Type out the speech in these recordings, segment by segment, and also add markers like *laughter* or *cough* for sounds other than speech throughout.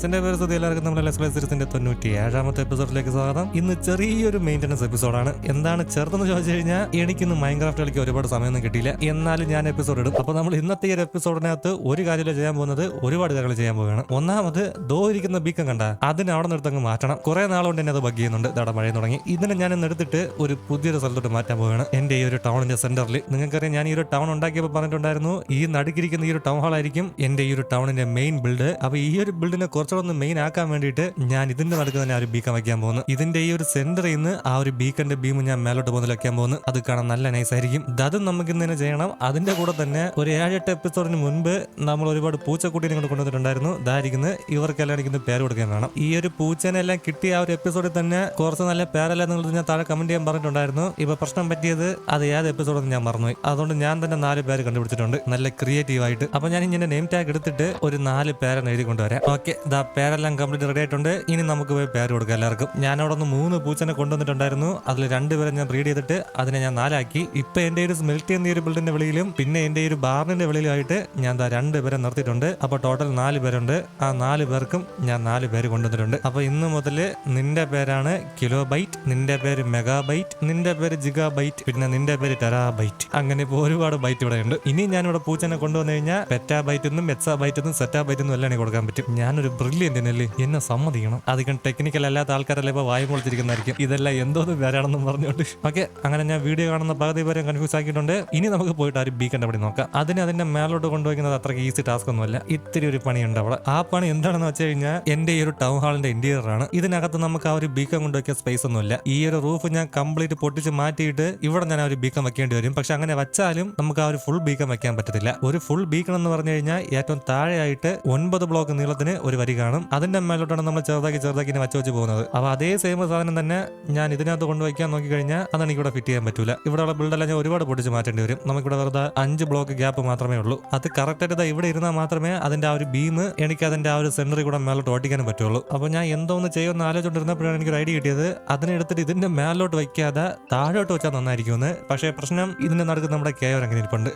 Guys എന്റെ പേര് സ്ഥിതി എല്ലാവർക്കും. നമ്മുടെ ലെസ് പ്ലേസിന്റെ തൊണ്ണൂറ്റി ഏഴാമത്തെ എപ്പിസോഡിലേക്ക് സ്വാഗതം. ഇന്ന് ചെറിയൊരു മെയിന്റനൻസ് എപ്പിസോഡാണ് എന്താണ് ചെറുതെന്ന് ചോദിച്ചു കഴിഞ്ഞാൽ എനിക്കിന്ന് മൈൻക്രാഫ്റ്റ് കളിക്ക് ഒരുപാട് സമയമൊന്നും കിട്ടിയില്ല. എന്നാലും ഞാൻ എപ്പിസോഡ് ഇടും. അപ്പോൾ നമ്മൾ ഇന്നത്തെ ഈ ഒരു എപ്പിസോഡിനകത്ത് ഒരു കാര്യമില്ല ചെയ്യാൻ പോകുന്നത് ഒരുപാട് കാര്യങ്ങൾ ചെയ്യാൻ പോവുകയാണ്. ഒന്നാമത് ദോ ഇരിക്കുന്ന ബീക്കം കണ്ട അതിന് അവിടെ നിർത്തങ്ങ് മാറ്റണം. കുറെ നാളുകൊണ്ട് എന്നെ അത് ബഗ് ചെയ്യുന്നുണ്ട്. ഇതവിടെ മഴ തുടങ്ങി. ഇതിനെ ഞാൻ ഇന്ന് എടുത്തിട്ട് ഒരു പുതിയൊരു സ്ഥലത്തോട്ട് മാറ്റാൻ പോവുകയാണ്. എന്റെ ഈ ഒരു ടൗണിന്റെ സെന്ററിൽ നിങ്ങൾക്കറിയാം ഞാൻ ഈ ഒരു ടൗൺ ഉണ്ടാക്കിയപ്പോൾ പറഞ്ഞിട്ടുണ്ടായിരുന്നു ഈ നടുക്കിരിക്കുന്ന ഈ ഒരു ടൗൺ ഹാൾ ആയിരിക്കും എന്റെ ഈ ഒരു ടൗണിന്റെ മെയിൻ ബിൽഡ് അപ്പോൾ ഈ ഒരു ബിൽഡിനെ കുറച്ചുകൂടെ ഒന്ന് മെയിൻ ആക്കാൻ വേണ്ടിയിട്ട് ഞാൻ ഇതിന്റെ നടുക്ക് തന്നെ ആ ഒരു ബീക്കൺ വയ്ക്കാൻ പോകുന്നു. ഇതിന്റെ ഈ ഒരു സെന്ററിൽ നിന്ന് ആ ഒരു ബീക്കന്റെ ബീം ഞാൻ മേലോട്ട് പോകുന്ന വയ്ക്കാൻ പോകുന്നു. അത് കാണാൻ നല്ല നൈസ് ആയിരിക്കും. അതും നമുക്ക് ഇന്ന് തന്നെ ചെയ്യണം. അതിന്റെ കൂടെ തന്നെ ഒരു ഏഴെട്ട് എപ്പിസോഡിന് മുൻപ് നമ്മൾ ഒരുപാട് പൂച്ചക്കുട്ടീനെ കൊണ്ട് കൊണ്ടുവന്നിട്ടുണ്ടായിരുന്നു. ഇതായിരിക്കുന്നത് ഇവർക്കെല്ലാം എനിക്ക് പേര് കൊടുക്കാൻ വേണം. ഈ ഒരു പൂച്ചനെല്ലാം കിട്ടിയ ആ ഒരു എപ്പിസോഡിൽ തന്നെ കുറച്ച് നല്ല പേരല്ല നിങ്ങൾ ഞാൻ താഴെ കമന്റ് ചെയ്യാൻ പറഞ്ഞിട്ടുണ്ടായിരുന്നു. ഇപ്പൊ പ്രശ്നം പറ്റിയത് അത് ഏത് എപ്പിസോഡെന്ന് ഞാൻ മറന്നുപോയി. അതുകൊണ്ട് ഞാൻ തന്നെ നാല് പേര് കണ്ടുപിടിച്ചിട്ടുണ്ട്. നല്ല ക്രിയേറ്റീവ് ആയിട്ട്. അപ്പൊ ഞാൻ ഇങ്ങനെ നെയിം ടാഗ് എടുത്തിട്ട് ഒരു നാല് പേരെന്ന് എഴുതി കൊണ്ടുവരാം. ഓക്കെ ദാ പേരെല്ലാം കംപ്ലീറ്റ് റെഡി ആയിട്ടുണ്ട്. ഇനി നമുക്ക് പോയി പേര് കൊടുക്കാം എല്ലാവർക്കും. ഞാൻ അവിടെ നിന്ന് മൂന്ന് പൂച്ചനെ കൊണ്ടുവന്നിട്ടുണ്ടായിരുന്നു. അതിൽ രണ്ടുപേരെ ഞാൻ ബ്രീഡ് ചെയ്തിട്ട് അതിനെ ഞാൻ നാലാക്കി. ഇപ്പം എന്റെ ഒരു സ്മെൽറ്റ് എന്ന ഒരു ബിൽഡിന്റെ വെളിയിലും പിന്നെ എന്റെ ഒരു ബാറിന്റെ വെളിയിലുമായിട്ട് ഞാൻ ദാ രണ്ട് പേരെ നിർത്തിയിട്ടുണ്ട്. അപ്പോൾ ടോട്ടൽ നാല് പേരുണ്ട്. ആ നാല് പേർക്കും ഞാൻ നാല് പേര് കൊണ്ടുവന്നിട്ടുണ്ട്. അപ്പോൾ ഇന്ന് മുതൽ നിന്റെ പേരാണ് കിലോ ബൈറ്റ് നിന്റെ പേര് മെഗാ ബൈറ്റ് നിന്റെ പേര് ജിഗാ ബൈറ്റ് പിന്നെ നിന്റെ പേര് ടെറാ ബൈറ്റ് അങ്ങനെ ഇപ്പോൾ ഒരുപാട് ബൈറ്റ് ഇവിടെ ഉണ്ട്. ഇനി ഞാനിവിടെ പൂച്ചനെ കൊണ്ടുവന്നു കഴിഞ്ഞാൽ പെറ്റാ ബൈറ്റ് എന്നും മെറ്റ്സാ ബൈറ്റ് എന്നും സെറ്റാ ബൈറ്റ് എന്നും എല്ലാം കൊടുക്കാൻ പറ്റും. ഞാനൊരു ബ്രില്യന്റ് അല്ലേ എന്നെ സമ്മതിക്കണം. അധികം ടെക്നിക്കൽ അല്ലാത്ത ആൾക്കാരല്ലേ ഇപ്പൊ വായും പൊളിച്ചിരിക്കുന്നതായിരിക്കും ഇതെല്ലാം എന്തോന്ന് പേരാണെന്നും പറഞ്ഞുകൊണ്ട്. ഓക്കെ അങ്ങനെ ഞാൻ വീഡിയോ കാണുന്ന പകുതി പേരെ കൺഫ്യൂസ് ആക്കിയിട്ടുണ്ട്. ഇനി നമുക്ക് പോയിട്ട് ആ ഒരു ബീക്കന്റെ പണി നോക്കാം. അതിന് അതിന്റെ മേലോട്ട് കൊണ്ടുപോയിക്കുന്നത് അത്രയ്ക്ക് ഈസി ടാസ്ക് ഒന്നുമല്ല. ഇത്തിരി ഒരു പണിയുണ്ട് അവിടെ. ആ പണി എന്താണെന്ന് വെച്ച് കഴിഞ്ഞാൽ എന്റെ ഈ ഒരു ടൗൺ ഹാളിന്റെ ഇന്റീരിയർ ആണ്. ഇതിനകത്ത് നമുക്ക് ആ ഒരു ബീക്കൻ കൊണ്ടുവയ്ക്കാൻ സ്പേസ് ഒന്നുമില്ല. ഈ ഒരു റൂഫ് ഞാൻ കംപ്ലീറ്റ് പൊട്ടിച്ച് മാറ്റിയിട്ട് ഇവിടെ ഞാൻ ഒരു ബീക്കം വെക്കേണ്ടി വരും. പക്ഷെ അങ്ങനെ വെച്ചാലും നമുക്ക് ആ ഒരു ഫുൾ ബീക്കം വെക്കാൻ പറ്റത്തില്ല. ഒരു ഫുൾ ബീക്കൺ എന്ന് പറഞ്ഞു കഴിഞ്ഞാൽ ഏറ്റവും താഴെയായിട്ട് ഒൻപത് ബ്ലോക്ക് നീളത്തിന് ഒരു വരി കാണും. അതിന്റെ മേലോട്ടാണ് നമ്മൾ ചെറുതാക്കി ചെറുതാക്കി ഇങ്ങനെ വെച്ച് പോകുന്നത്. അപ്പൊ അതേ സെയിം സാധനം തന്നെ ഞാൻ ഇതിനകത്ത് കൊണ്ടുവയ്ക്കാൻ നോക്കി കഴിഞ്ഞാൽ അതാണ് ഇവിടെ ഫിറ്റ് ചെയ്യാൻ പറ്റൂല. ഇവിടെയുള്ള ബിൽഡെല്ലാം ഞാൻ ഒരുപാട് പൊടിച്ച് മാറ്റേണ്ടി വരും. നമുക്കിവിടെ വെറുതെ അഞ്ച് ബ്ലോക്ക് ഗ്യാപ്പ് മാത്രമേ ഉള്ളൂ. അത് കറക്റ്റ് ആയിട്ട് ദാ ഇവിടെ ഇരുന്നാൽ മാത്രമേ അതിന്റെ ആ ഒരു ബീം എനിക്ക് അതിന്റെ ആ ഒരു സെന്ററിൽ കൂടെ മേലോട്ട് ഓടിക്കാൻ പറ്റുള്ളൂ. അപ്പൊ ഞാൻ എന്തോന്ന് ചെയ്യുമെന്ന് ആലോചിച്ചുകൊണ്ടിരുന്നപ്പോഴാണ് എനിക്ക് ഒരു ഐഡിയ കിട്ടിയത്. അതിനെടുത്തിട്ട് ഇതിന്റെ മേലോട്ട് വയ്ക്കാതെ താഴോട്ട് വെച്ചാൽ നന്നായിരിക്കുമെന്ന്. പക്ഷേ പ്രശ്നം ഇതിന്റെ നടുക്ക് നമ്മുടെ കേവർ അങ്ങനെ ഇരിപ്പുണ്ട്.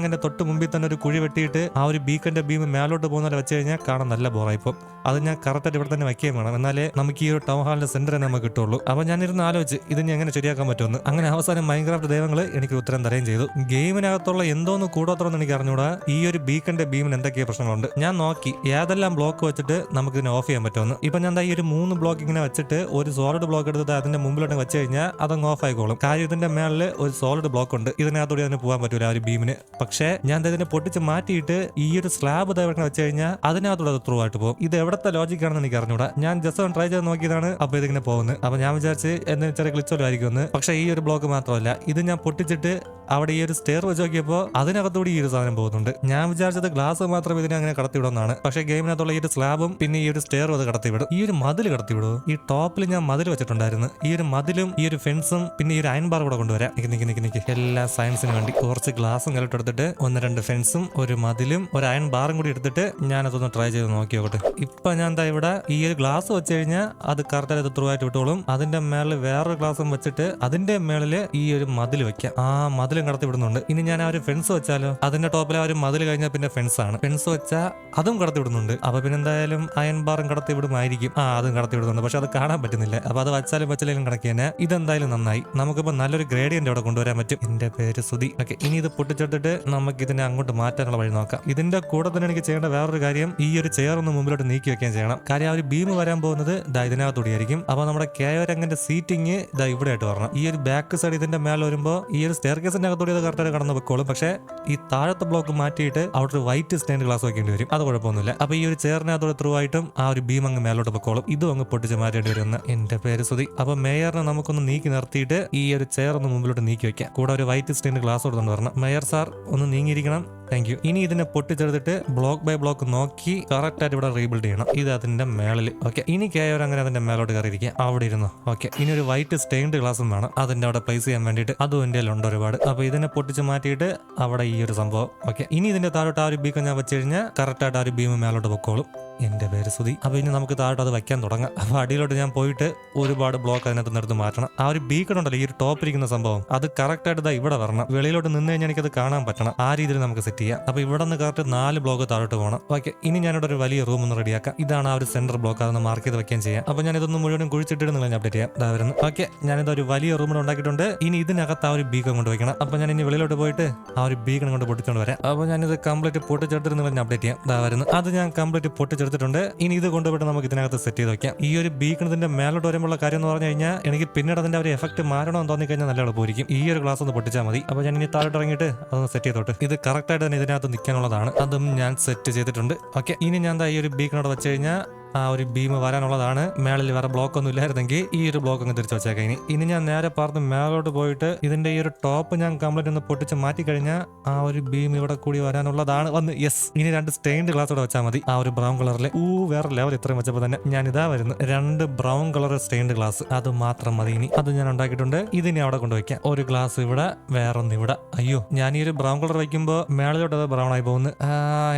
അങ്ങനെ തൊട്ട് മുമ്പിൽ തന്നെ ഒരു കുഴി വെട്ടിയിട്ട് ആ ഒരു ബീക്കന്റെ ബീം മേലോട്ട് പോകുന്നവരെ വെച്ച് കഴിഞ്ഞാൽ കാണാൻ നല്ല ബോറായിപ്പം അത് ഞാൻ കറക്റ്റ് ഇവിടെ തന്നെ വയ്ക്കുകയും വേണം. എന്നാലേ നമുക്ക് ഈ ഒരു ടൗൺ ഹാളിന്റെ സെന്റർ തന്നെ നമുക്ക് കിട്ടുള്ളൂ. അപ്പൊ ഞാനിരുന്ന് ആലോചിച്ച് ഇത് ഞാൻ എങ്ങനെ ശരിയാക്കാൻ പറ്റുമെന്ന്. അങ്ങനെ അവസാനം മൈൻക്രാഫ്റ്റ് ദൈവങ്ങൾ എനിക്ക് ഉത്തരം തരുകയും ചെയ്തു. ഗെയിമിനകത്തുള്ള എന്തോന്ന് കൂടോത്രം എനിക്ക് അറിഞ്ഞൂടാ. ഈ ഒരു ബീക്കന്റെ ബീമിന് എന്തൊക്കെ പ്രശ്നങ്ങളുണ്ട്. ഞാൻ നോക്കി ഏതെല്ലാം ബ്ലോക്ക് വെച്ചിട്ട് നമുക്ക് ഇതിനെ ഓഫ് ചെയ്യാൻ പറ്റുമെന്ന്. ഇപ്പൊ ഞാൻ ഈ ഒരു മൂന്ന് ബ്ലോക്ക് ഇങ്ങനെ വെച്ചിട്ട് ഒരു സോളിഡ് ബ്ലോക്ക് എടുത്തിട്ട് അതിന്റെ മുമ്പിലോട്ട് വെച്ച് കഴിഞ്ഞാൽ അതങ്ങ് ഓഫ് ആയിക്കോളും. കാര്യം ഇതിന്റെ മേളിൽ ഒരു സോളിഡ് ബ്ലോക്ക് ഉണ്ട്. ഇതിനകത്തൂടെ അതിന് പോകാൻ പറ്റൂല ആ ഒരു ബീമിന് പക്ഷേ ഞാൻ ഇതിനെ പൊട്ടിച്ച് മാറ്റിയിട്ട് ഈ ഒരു സ്ലാബ് ഇവിടെ വെച്ച് കഴിഞ്ഞാൽ അതിനകത്തൂടെ അത് ത്രൂ ആയിട്ട് പോകും. ഇത് എവിടത്തെ ലോജിക് ആണെന്ന് എനിക്ക് അറിഞ്ഞൂടാ. ഞാൻ ജസ്റ്റ് ഒന്ന് ട്രൈ ചെയ്ത് നോക്കിയതാണ് അപ്പൊ ഇതിങ്ങനെ പോകുന്നത്. അപ്പൊ ഞാൻ വിചാരിച്ച് എന്തെങ്കിലും ചെറിയ ക്ലിച്ചോലും ആയിരിക്കുമെന്ന്. പക്ഷേ ഈ ഒരു ബ്ലോക്ക് മാത്രമല്ല. ഇത് ഞാൻ പൊട്ടിച്ചിട്ട് അവിടെ ഈ ഒരു സ്റ്റെയർ വെച്ച് നോക്കിയപ്പോൾ അതിനകത്തൂടി ഈ ഒരു സാധനം പോകുന്നുണ്ട്. ഞാൻ വിചാരിച്ചത് ഗ്ലാസ് മാത്രം ഇതിനെ അങ്ങനെ കടത്തിവിടുന്നതാണ് പക്ഷേ ഗെയിമിനകത്തുള്ള ഈ ഒരു സ്ലാബും പിന്നെ ഈ ഒരു സ്റ്റെയർ അത് കടത്തിവിടും. ഈ ഒരു മതിൽ കടത്തിവിടും ഈ ടോപ്പിൽ ഞാൻ മതിൽ വെച്ചിട്ടുണ്ടായിരുന്നു. ഈ ഒരു മതിലും ഈ ഒരു ഫെൻസും പിന്നെ ഈ ഒരു അയൺ ബാർ കൂടെ കൊണ്ടുവരാം. നിക്ക് നിക്ക് നിക്ക് നിക്ക്. എല്ലാ സയൻസിന് വേണ്ടി കുറച്ച് ഗ്ലാസും കലട്ടെടുത്തിട്ട് ഒന്ന് രണ്ട് ഫെൻസും ഒരു മതിലും ഒരു അയൺ ബാറും കൂടി എടുത്തിട്ട് ഞാനതൊന്ന് ട്രൈ ചെയ്ത് നോക്കി നോക്കട്ടെ. ഇപ്പൊ ഞാൻ എന്താ ഇവിടെ ഈ ഒരു ഗ്ലാസ് വെച്ച് കഴിഞ്ഞാൽ അത് കറക്റ്റായിട്ട് ത്രൂ ആയിട്ട് വിട്ടോളും അതിന്റെ മേളിൽ വേറൊരു ഗ്ലാസും വെച്ചിട്ട് അതിന്റെ മേളിൽ ഈ ഒരു മതിൽ വെക്കാം. ആ മതിലും കടത്തി വിടുന്നുണ്ട്. ഇനി ഞാൻ ആ ഒരു ഫെൻസ് വെച്ചാലോ? അതിന്റെ ടോപ്പിൽ ആ ഒരു മതിൽ കഴിഞ്ഞാൽ പിന്നെ ഫെൻസ് ആണ്. ഫെൻസ് വെച്ചാൽ അതും കടത്തി വിടുന്നുണ്ട്. അപ്പൊ പിന്നെ എന്തായാലും അയൺ ബാറും കടത്തി വിടുമായിരിക്കും. ആ അതും കടത്തി വിടുന്നുണ്ട്. പക്ഷെ അത് കാണാൻ പറ്റുന്നില്ല. അപ്പൊ അത് വച്ചാലും വെച്ചാലും കിടക്കിയാൽ ഇതെന്തായാലും നന്നായി. നമുക്കിപ്പോ നല്ലൊരു ഗ്രേഡിയന്റ് അവിടെ കൊണ്ടുവരാൻ പറ്റും. എന്റെ പേര് സുതി ഓക്കെ ഇനി ഇത് പൊട്ടിച്ചെടുത്തിട്ട് നമുക്ക് ഇതിനെ അങ്ങോട്ട് മാറ്റാനുള്ള വഴി നോക്കാം. ഇതിന്റെ കൂടെ തന്നെ എനിക്ക് ചെയ്യേണ്ട വേറൊരു കാര്യം ഈ ഒരു ചെയർ ഒന്ന് മുമ്പിലോട്ട് നീക്കി വെക്കാൻ ചെയ്യണം. കാര്യം ആ ഒരു ബീം വരാൻ പോകുന്നത് ദാ ഇതിനകത്തൂടെ ആയിരിക്കും. അപ്പൊ നമ്മുടെ രംഗന്റെ സീറ്റിംഗ് ഇതാ ഇവിടെ ആയിട്ട് വരണം. ഈ ഒരു ബാക്ക് സൈഡ് ഇതിന്റെ മേലെ വരുമ്പോൾ ഈ ഒരു സ്റ്റെയർ കേസിന്റെ അകത്തൂടി അത് കറക്റ്റായിട്ട് കടന്നു വെക്കോളും പക്ഷേ ഈ താഴത്തെ ബ്ലോക്ക് മാറ്റിയിട്ട് അവിടെ ഒരു വൈറ്റ് സ്റ്റൈൻഡ് ഗ്ലാസ് വെക്കേണ്ടി വരും. അത് കുഴപ്പമൊന്നുമില്ല. അപ്പൊ ഈ ഒരു ചെയറിനകത്തൂടെ ത്രൂ ആയിട്ടും ആ ഒരു ബീം അങ്ങ് മേലോട്ട് വെക്കോളും ഇതും അങ്ങ് പൊട്ടിച്ച് മാറ്റേണ്ടി വരുന്ന എന്റെ പേര് സുതി അപ്പൊ മേയറിനെ നമുക്കൊന്ന് നീക്കി നിർത്തിയിട്ട് ഈ ഒരു ചെയർ ഒന്ന് മുമ്പിലോട്ട് നീക്കി വെക്കാം കൂടെ ഒരു വൈറ്റ് സ്റ്റൈൻഡ് ഗ്ലാസ് കൊടുത്തുകൊണ്ട് വരണം. മേയർ സാർ ഒന്ന് നീങ്ങിയിരിക്കണം. താങ്ക് യു ഇനി ഇതിനെ പൊട്ടിച്ചെടുത്തിട്ട് ബ്ലോക്ക് ബൈ ബ്ലോക്ക് നോക്കി കറക്റ്റ് ആയിട്ട് ഇവിടെ റീബിൽഡ് ചെയ്യണം. ഇത് അതിന്റെ മേളിൽ. ഓക്കെ ഇനി കയവർ അങ്ങനെ അതിന്റെ മേലോട്ട് കയറിയിരിക്കുക. അവിടെ ഇരുന്നു. ഓക്കെ ഇനി ഒരു വൈറ്റ് സ്റ്റെയിൻഡ് ഗ്ലാസും വേണം. അതിന്റെ അവിടെ പ്ലേസ് ചെയ്യാൻ വേണ്ടിയിട്ട്. അതും എന്റെ ഉണ്ട് ഒരുപാട്. അപ്പൊ ഇതിനെ പൊട്ടിച്ച് മാറ്റിയിട്ട് അവിടെ ഈ ഒരു സംഭവം. ഓക്കെ ഇനി ഇതിന്റെ താഴോട്ട് ആ ഒരു ബീക്കം ഞാൻ വെച്ച് കഴിഞ്ഞാൽ കറക്റ്റ് ആയിട്ട് ആ ഒരു ബീം മേലോട്ട് പൊക്കോളും. എന്റെ പേര് സുധി അപ്പോൾ ഇനി നമുക്ക് താഴോട്ട് അത് വയ്ക്കാൻ തുടങ്ങാം. അപ്പോൾ അടിയിലോട്ട് ഞാൻ പോയിട്ട് ഒരുപാട് ബ്ലോക്ക് അതിനകത്ത് നിന്നെടുത്ത് മാറ്റണം. ആ ഒരു ബീക്കൺ ഉണ്ടല്ലോ ഈ ഒരു ടോപ്പിരിക്കുന്ന സംഭവം. അത് കറക്റ്റ് ആയിട്ട് ദാ ഇവിടെ വരണം. വെളിയിലോട്ട് നിന്ന് കഴിഞ്ഞാൽ എനിക്കത് കാണാൻ പറ്റണം. ആ രീതിയിൽ നമുക്ക് സെറ്റ് ചെയ്യാം. അപ്പോൾ ഇവിടെ നിന്ന് കറക്റ്റ് നാല് ബ്ലോക്ക് താഴോട്ട് പോകണം. ഓക്കെ ഇനി ഞാനിവിടെ ഒരു വലിയ റൂം ഒന്ന് റെഡിയാക്കാം ഇതാണ് ആ ഒരു സെന്റർ ബ്ലോക്ക് അതൊന്ന് മാർക്ക് ചെയ്ത് വെക്കാൻ ചെയ്യാം. അപ്പോൾ ഞാൻ ഇതൊന്ന് മുഴുവനും കുഴിച്ചിട്ടിട്ട് നിങ്ങൾ അപ്ഡേറ്റ് ചെയ്യാം. ഇതാ വരുന്നു. ഓക്കെ ഞാനിത് ഒരു വലിയ റൂം ഉണ്ടാക്കിയിട്ടുണ്ട്. ഇനി ഇതിനകത്ത് ആ ഒരു ബീക്കൺ കൊണ്ട് വെക്കണം അപ്പോൾ ഞാൻ ഇനി വെളിയിലോട്ട് പോയിട്ട് ആ ഒരു ബീക്കൺ കൊണ്ട് പൊട്ടിച്ചുകൊണ്ട് വരാം. അപ്പോൾ ഞാനിത് കംപ്ലീറ്റ് പൊട്ടിച്ചെടുത്തിട്ട് നിങ്ങൾ ഞാൻ അപ്ഡേറ്റ് ചെയ്യാം. ഇതാ വരുന്നു. അത് ഞാൻ കംപ്ലീറ്റ് പൊട്ടിച്ചെടുത്തിട്ടുണ്ട് ഇനി ഇത് കൊണ്ടുപോയിട്ട് നമുക്ക് ഇതിനകത്ത് സെറ്റ് ചെയ്ത് വെക്കാം. ഈ ഒരു ബീക്കണത്തിന്റെ മേലോട്ട് വരുമ്പോൾ കാര്യം എന്ന് പറഞ്ഞു കഴിഞ്ഞാൽ എനിക്ക് പിന്നീട് അതിന്റെ ഒരു എഫക്ട് മാറണമെന്ന് തോന്നി കഴിഞ്ഞാൽ നല്ല എളുപ്പമായിരിക്കും ഈ ഒരു ഗ്ലാസ് ഒന്ന് പൊട്ടിച്ചാൽ മതി. അപ്പൊ ഞാൻ ഇനി താഴോട്ട് ഇറങ്ങിയിട്ട് അതൊന്ന് സെറ്റ് ചെയ്തോട്ട്. ഇത് കറക്റ്റ് ആയിട്ട് തന്നെ ഇതിനകത്ത് നിൽക്കാനുള്ളതാണ്. അതും ഞാൻ സെറ്റ് ചെയ്തിട്ടുണ്ട്. ഓക്കെ ഇനി ഞാൻ ഈ ഒരു ബീക്കണോട് വെച്ച് കഴിഞ്ഞാൽ ആ ഒരു ബീം വരാനുള്ളതാണ്. മേളിൽ വേറെ ബ്ലോക്ക് ഒന്നും ഇല്ലായിരുന്നെങ്കിൽ ഈ ഒരു ബ്ലോക്ക് അങ്ങ് തിരിച്ചു വെച്ചേക്കാം ഇനി. ഇനി ഞാൻ നേരെ പറഞ്ഞ് മേളോട്ട് പോയിട്ട് ഇതിന്റെ ഈ ഒരു ടോപ്പ് ഞാൻ കംപ്ലീറ്റ് ഒന്ന് പൊട്ടിച്ച് മാറ്റി കഴിഞ്ഞാൽ ആ ഒരു ബീം ഇവിടെ കൂടി വരാനുള്ളതാണ്. വന്ന് യെസ് ഇനി രണ്ട് സ്റ്റെയിൻഡ് ഗ്ലാസ് കൂടെ വെച്ചാൽ മതി. ആ ഒരു ബ്രൗൺ കളറിൽ ഊ വേറെ ലെവൽ ഇത്രയും വെച്ചപ്പോൾ തന്നെ ഞാൻ ഇതാ വരുന്നു. രണ്ട് ബ്രൗൺ കളർ സ്റ്റെയിൻഡ് ഗ്ലാസ് അത് മാത്രം മതി ഇനി. അത് ഞാൻ ഉണ്ടാക്കിയിട്ടുണ്ട്. ഇതിനി അവിടെ കൊണ്ടുവയ്ക്കാം. ഒരു ഗ്ലാസ് ഇവിടെ വേറൊന്ന് ഇവിടെ. അയ്യോ ഞാൻ ഈ ഒരു ബ്രൗൺ കളർ വയ്ക്കുമ്പോൾ മേളിലോട്ട് അത് ബ്രൗൺ ആയി പോകുന്നു.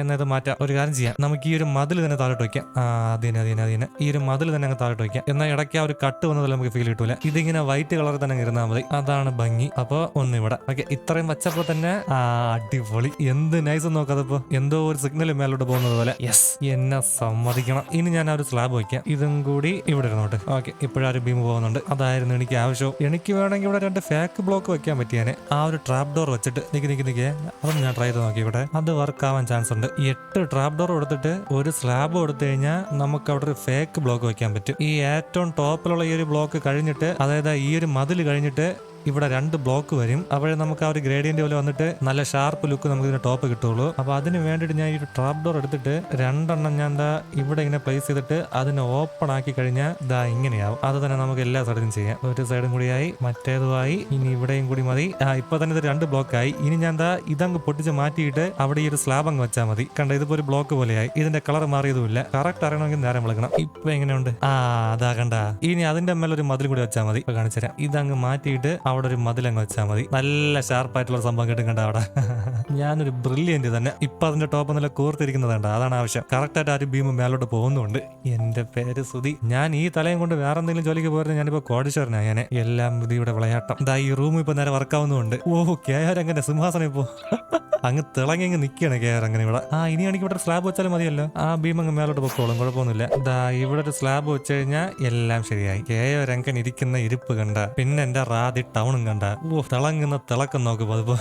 എന്നത് മാറ്റാം. ഒരു കാര്യം ചെയ്യാം. നമുക്ക് ഈ ഒരു മതിൽ തന്നെ താഴോട്ട് വയ്ക്കാം. അതിനെ അതിനെ അതിനെ ഈ ഒരു മതിൽ തന്നെ അങ്ങ് താഴോട്ട് വയ്ക്കാം. എന്നാൽ ഇടയ്ക്ക് ആ ഒരു കട്ട് വന്നതിൽ നമുക്ക് ഫീൽ കിട്ടൂല. ഇതിങ്ങനെ വൈറ്റ് കളറിൽ തന്നെ ഇരുന്നാൽ മതി. അതാണ് ഭംഗി. അപ്പൊ ഒന്ന് ഇവിടെ ഓക്കെ ഇത്രയും വച്ചപ്പോ തന്നെ ആ അടിപൊളി. എന്ത് നൈസ് നോക്കാതപ്പോ എന്തോ ഒരു സിഗ്നൽ മേലോട്ട് പോകുന്നത് പോലെ. യെസ് എന്നെ സമ്മതിക്കണം. ഇനി ഞാൻ ആ ഒരു സ്ലാബ് വയ്ക്കാം. ഇതും കൂടി ഇവിടെ ഇരുന്നോട്ട്. ഓക്കെ ഇപ്പോഴാ ഒരു ബീം പോകുന്നുണ്ട്. അതായിരുന്നു എനിക്ക് ആവശ്യം എനിക്ക് വേണമെങ്കിൽ ഇവിടെ രണ്ട് ഫാക്ക് ബ്ലോക്ക് വെക്കാൻ പറ്റിയാനെ. ആ ഒരു ട്രാപ്പ് ഡോർ വെച്ചിട്ട് നിക്ക് നിക്ക് നിക്കേ. അതൊന്ന് ഞാൻ ട്രൈ ചെയ്ത് നോക്കി ഇവിടെ അത് വർക്ക് ആവാൻ ചാൻസ് ഉണ്ട്. എട്ട് ട്രാപ്പ് ഡോർ കൊടുത്തിട്ട് ഒരു സ്ലാബ് കൊടുത്തു കഴിഞ്ഞാൽ നമുക്ക് അവിടെ ഒരു ഫേക്ക് ബ്ലോക്ക് വെക്കാൻ പറ്റും. ഈ ഏറ്റവും ടോപ്പിലുള്ള ഈ ഒരു ബ്ലോക്ക് കഴിഞ്ഞിട്ട് അതായത് ഈ ഒരു മതിൽ കഴിഞ്ഞിട്ട് ഇവിടെ രണ്ട് ബ്ലോക്ക് വരും. അപ്പോഴേ നമുക്ക് ആ ഒരു ഗ്രേഡിയന്റ് പോലെ വന്നിട്ട് നല്ല ഷാർപ്പ് ലുക്ക് നമുക്ക് ഇതിന്റെ ടോപ്പ് കിട്ടുള്ളൂ. അപ്പൊ അതിന് വേണ്ടിയിട്ട് ഞാൻ ഈ ഒരു ട്രാപ്പ് ഡോർ എടുത്തിട്ട് രണ്ടെണ്ണം ഞാൻ ദാ ഇവിടെ ഇങ്ങനെ പ്ലേസ് ചെയ്തിട്ട് അതിനെ ഓപ്പൺ ആക്കി കഴിഞ്ഞാൽ ദാ ഇങ്ങനെയാവും. അത് തന്നെ നമുക്ക് എല്ലാ സൈഡിലും ചെയ്യാം. ഒരു സൈഡും കൂടിയായി മറ്റേതുമായി ഇനി ഇവിടെയും കൂടി മതി. ആ ഇപ്പൊ തന്നെ ഇത് രണ്ട് ബ്ലോക്കായി ഇനി ഞാൻ ദാ ഇതങ്ങ് പൊട്ടിച്ച് മാറ്റിയിട്ട് അവിടെ ഈ ഒരു സ്ലാബ് അങ്ങ് വെച്ചാൽ മതി. കണ്ട ഇതിപ്പോ ഒരു ബ്ലോക്ക് പോലെയായി. ഇതിന്റെ കളർ മാറിയതുമില്ല. കറക്റ്റ് അറിയണമെങ്കിൽ നേരം വിളക്കണം. ഇപ്പൊ എങ്ങനെയുണ്ട്? ആ അതാ കണ്ട. ഇനി അതിന്റെ മേലെ ഒരു മതിൽ കൂടി വെച്ചാൽ മതി. ഇപ്പൊ കാണിച്ചുതരാം. ഇതങ്ങ് മാറ്റിയിട്ട് അവിടെ ഒരു മതിലങ്ങ് വെച്ചാൽ മതി. നല്ല ഷാർപ്പായിട്ടുള്ള സംഭവം കിട്ടും കണ്ട അവിടെ? ഞാനൊരു ബ്രില്യന്റ് തന്നെ. ഇപ്പൊ അതിന്റെ ടോപ്പ് നല്ല കൂർത്തിരിക്കുന്നതുണ്ട് അതാണ് ആവശ്യം. കറക്റ്റ് ആയിട്ട് ആ ഒരു ബീം മേലോട്ട് പോകുന്നുണ്ട്. എന്റെ പേര് സുധി ഞാൻ ഈ തലയും കൊണ്ട് വേറെ എന്തെങ്കിലും ജോലിക്ക് പോയിരുന്നു ഞാനിപ്പോ കോടീശ്വരനാ ഞാൻ എല്ലാം വിധിയുടെ വിളയാട്ടം. ഇതാ ഈ റൂം ഇപ്പൊ നേരെ വർക്കാവുന്നുണ്ട് ഓ കെ ആർ അങ്ങനെ സിംഹാസനം ഇപ്പോ. അങ്ങ് തിളങ്ങി അങ്ങ് നിൽക്കുകയാണ് കെ ആർ അങ്ങനെ ഇവിടെ. ആ ഇനി ആണെങ്കിൽ ഇവിടെ സ്ലാബ് വെച്ചാലും മതിയല്ലോ. ആ ഭീമ അങ്ങ് മേലോട്ട് പൊക്കോളും. കുഴപ്പമൊന്നുമില്ല. ഇതാ ഇവിടെ ഒരു സ്ലാബ് വെച്ച് കഴിഞ്ഞാൽ എല്ലാം ശരിയായി. കെ ആർ രംഗൻ ഇരിക്കുന്ന ഇരിപ്പ് കണ്ട. പിന്നെ എന്റെ റാദി ടൗണും കണ്ട. ഓ തിളങ്ങുന്ന തിളക്കം നോക്കുമ്പോ അതിപ്പോ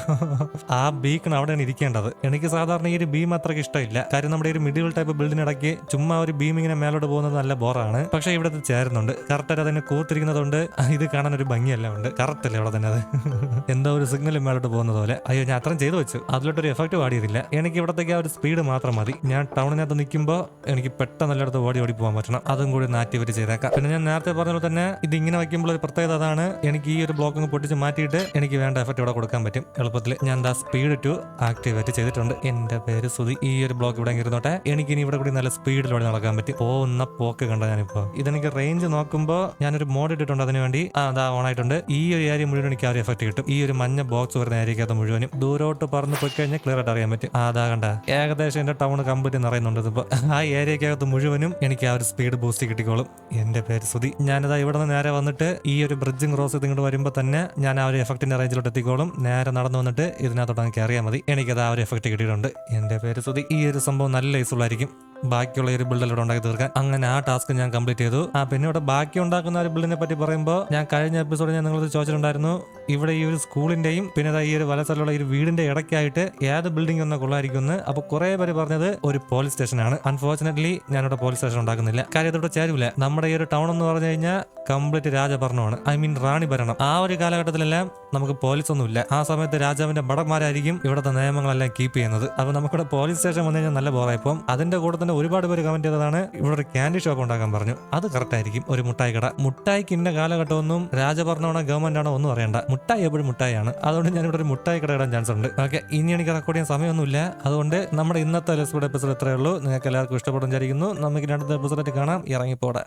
ആ ബീക്കൺ അവിടെയാണ് ഇരിക്കേണ്ടത്. എനിക്ക് സാധാരണ ഈ ഒരു ബീം അത്രയ്ക്ക് ഇഷ്ടമില്ല. കാര്യം നമ്മുടെ ഒരു മിഡിൽ ടൈപ്പ് ബിൽഡിനിടയ്ക്ക് ചുമ്മാ ഒരു ബീം ഇങ്ങനെ മേലോട്ട് പോകുന്നത് നല്ല ബോറാണ് പക്ഷേ ഇവിടെ ചേരുന്നുണ്ട്. കറക്റ്റ് അത് അതിനെ കൂത്തിരിക്കുന്നതുകൊണ്ട് ഇത് കാണാൻ ഒരു ഭംഗിയല്ല ഉണ്ട്. കറക്റ്റ് അല്ലേ അവിടെ തന്നെ അത്? *laughs* എന്തോ ഒരു സിഗ്നൽ മേലോട്ട് പോകുന്നത് പോലെ. അയ്യോ ഞാൻ അത്രയും ചെയ്തു വെച്ചു. അതിലോട്ടൊരു എഫക്റ്റ് പാടിയതില്ല എനിക്ക് ഇവിടത്തേക്ക് ആ ഒരു സ്പീഡ് മാത്രം മതി. ഞാൻ ടൗണിനകത്ത് നിൽക്കുമ്പോൾ എനിക്ക് പെട്ടെന്ന് എല്ലായിടത്ത് ഓടി ഓടി പോകാൻ പറ്റണം. അതും കൂടി നാറ്റി വരെ ചെയ്തേക്കാം. പിന്നെ ഞാൻ നേരത്തെ പറഞ്ഞ പോലെ തന്നെ ഇത് ഇങ്ങനെ വയ്ക്കുമ്പോൾ ഒരു പ്രത്യേകത അതാണ്. എനിക്ക് ഈ ഒരു ബ്ലോക്ക് അങ്ങ് പൊട്ടിച്ച് മാറ്റിയിട്ട് എനിക്ക് വേണ്ട എഫക്റ്റ് ഇവിടെ കൊടുക്കാൻ പറ്റും. എളുപ്പത്തിൽ. ഞാൻ ദാ സ്പീഡ് ടു ആക്ടിവേറ്റ് ചെയ്തിട്ടുണ്ട്. എന്റെ പേര് സുധി. ഈ ഒരു ബ്ലോക്ക് ഇവിടെ ഇരുന്നോട്ടെ. എനിക്ക് ഇനി ഇവിടെ കൂടി നല്ല സ്പീഡിലൂടെ നടക്കാൻ പറ്റും. പോകുന്ന പോക്ക് കണ്ട ഞാനിപ്പോ? ഇതെനിക്ക് റേഞ്ച് നോക്കുമ്പോൾ ഞാനൊരു മോഡ് ഇട്ടിട്ടുണ്ട് അതിന് വേണ്ടി. അതാ ഓൺ ആയിട്ടുണ്ട്. ഈ ഒരു ഏരിയ മുഴുവൻ എനിക്ക് ആ ഒരു എഫക്ട് കിട്ടും. ഈ ഒരു മഞ്ഞ ബോക്സ് വരുന്ന ഏരിയക്കകത്ത് മുഴുവനും ദൂരോട്ട് പറന്ന് പോയി കഴിഞ്ഞാൽ ക്ലിയർ ആയിട്ട് അറിയാൻ പറ്റും. അതാ കണ്ട? ഏകദേശം എന്റെ ടൗൺ കംപ്ലീറ്റ് നിറയുന്നുണ്ട് ഇതിപ്പോ. ആ ഏരിയക്കകത്ത് മുഴുവനും എനിക്ക് ആ ഒരു സ്പീഡ് ബൂസ്റ്റ് കിട്ടിക്കോളും. എന്റെ പേര് സുധി. ഞാനിതാ ഇവിടെ നിന്ന് നേരെ വന്നിട്ട് ഈ ഒരു ബ്രിഡ്ജിങ് ക്രോസ് ഇതിങ്ങോട്ട് വരുമ്പോൾ തന്നെ ഞാൻ ആ ഒരു എഫക്റ്റിന്റെ റേഞ്ചിലോട്ട് എത്തിക്കോളും. നേരെ നടന്നു വന്നിട്ട് ഇതിനകത്തോട്ട് എനിക്ക് അറിയാൻ മതി. എനിക്കത് ആ ഒരു എഫക്റ്റ് കിട്ടിയിട്ടുണ്ട്. എന്റെ പേര് സുധി ഈ ഒരു സംഭവം നല്ല യൂസ്ഫുൾ ബാക്കിയുള്ള ഒരു ബിൽഡ് ഇവിടെ ഉണ്ടാക്കി തീർക്കാൻ. അങ്ങനെ ആ ടാസ്ക് ഞാൻ കംപ്ലീറ്റ് ചെയ്തു. ആ പിന്നെ ഇവിടെ ബാക്കി ഉണ്ടാക്കുന്ന ഒരു ബിൽഡിനെ പറ്റി പറയുമ്പോൾ ഞാൻ കഴിഞ്ഞ എപ്പിസോഡ് ഞാൻ നിങ്ങളത് ചോദിച്ചിട്ടുണ്ടായിരുന്നു. ഇവിടെ ഈ ഒരു സ്കൂളിന്റെയും പിന്നെ ഈ ഒരു വലസ്ഥലുള്ള ഒരു വീടിന്റെ ഇടയ്ക്കായിട്ട് ഏത് ബിൽഡിംഗ് ഒന്ന് കൊള്ളായിരിക്കും അപ്പോൾ കുറെ പേര് പറഞ്ഞത് ഒരു പോലീസ് സ്റ്റേഷനാണ് അൺഫോർച്ചുനേറ്റ്ലി ഞാനിവിടെ പോലീസ് സ്റ്റേഷൻ ഉണ്ടാക്കുന്നില്ല. കാര്യം ഇതിവിടെ ചേരൂല. നമ്മുടെ ഈ ഒരു ടൗൺ എന്ന് പറഞ്ഞു കഴിഞ്ഞാൽ കംപ്ലീറ്റ് രാജഭരണമാണ്. ഐ മീൻ റാണി ഭരണം ആ ഒരു കാലഘട്ടത്തിലെല്ലാം നമുക്ക് പോലീസ് ഒന്നുമില്ല. ആ സമയത്ത് രാജാവിന്റെ ഭടന്മാരായിരിക്കും ഇവിടുത്തെ നിയമങ്ങളെല്ലാം കീപ്പ് ചെയ്യുന്നത്. അപ്പൊ നമുക്കിവിടെ പോലീസ് സ്റ്റേഷൻ വന്നു കഴിഞ്ഞാൽ നല്ല ബോറായിപ്പം അതിന്റെ കൂടെ തന്നെ ഒരുപാട് പേര് കമന്റ് ചെയ്തതാണ് ഇവിടെ ഒരു ക്യാൻഡി ഷോപ്പ് ഉണ്ടാക്കാൻ പറഞ്ഞു. അത് കറക്റ്റ് ആയിരിക്കും. ഒരു മുട്ടായി കട. മുട്ടായിക്ക് ഇന്ന കാലഘട്ടമൊന്നും രാജഭരണമാണോ ഗവൺമെന്റ് ആണോ ഒന്നും അറിയണ്ട. മുട്ടായി എപ്പോഴും മുട്ടായാണ് അതുകൊണ്ട് ഞാൻ ഇവിടെ ഒരു മുട്ടായി കട ഇടാൻ ചാൻസ് ഉണ്ട്. ഓക്കെ ഇനി എനിക്ക് റെക്കോർഡ് ചെയ്യാൻ സമയമൊന്നുമില്ല. അതുകൊണ്ട് നമ്മുടെ ഇന്നത്തെ എപ്പിസോഡ് ഇത്രയേ ഉള്ളൂ. നിങ്ങൾക്ക് എല്ലാവർക്കും ഇഷ്ടപ്പെടും വിചാരിക്കുന്നു. നമുക്ക് അടുത്ത എപ്പിസോഡായിട്ട് കാണാം. ഇറങ്ങിപ്പോടെ.